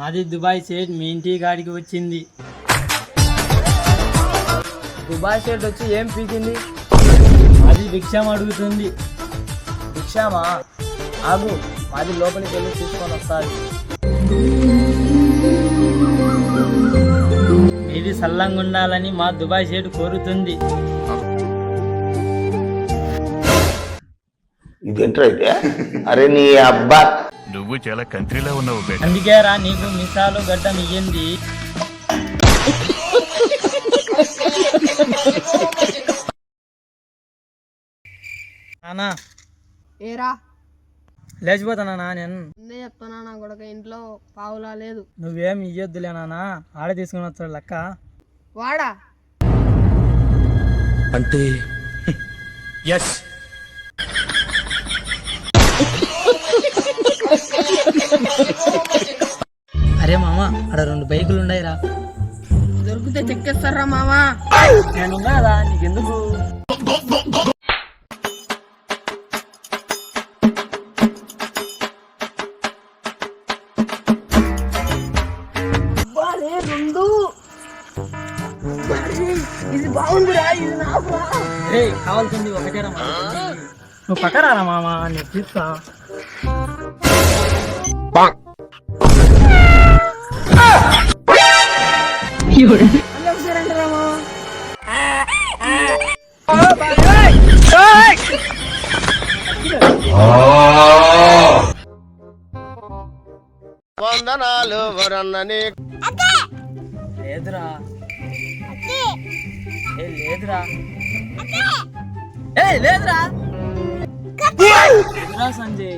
మాది దుబాయ్ సేట్ మీ ఇంటి కాడికి వచ్చింది. దుబాయ్ షర్ట్ వచ్చి ఏం పీకింది? అది భిక్షం అడుగుతుంది. భిక్షామా? ఆగు మాది లోపలికి వెళ్ళి తీసుకొని వస్తాది. మీది సల్లంగా ఉండాలని మా దుబాయ్ సేట్ కోరుతుంది. అయితే అరే నీ అబ్బా. నువ్వు చాలా కంట్రీలో ఉన్నావు బేట. అందుకేరా నీకు మిసాలు గడ్డం ఇయ్యింది నానా. ఏరా? లేచిపోతానా నేను ముందే చెప్తున్నా నా కొడుకు ఇంట్లో పావులా లేదు. నువ్వేం ఇయ్యొద్దులే నానా. ఆడ తీసుకుని వస్తాడు లెక్క. వాడా? అంటే ఎస్ అరే మామ ఆడ రెండు బైకులు ఉన్నాయిరా. దొరికితే చెక్కేస్తారా మామా? నేను కదా నీకెందుకు ఇది బాగుందిరా ఇది నాకు రే కావాల్సింది ఒకటేరా మామ. నువ్వు పక్కరారా మామ? నేను తీస్తా. వందనాలు వరన్నని లేదురా ఏ లేదురా ఏ లేదురా సంజయ్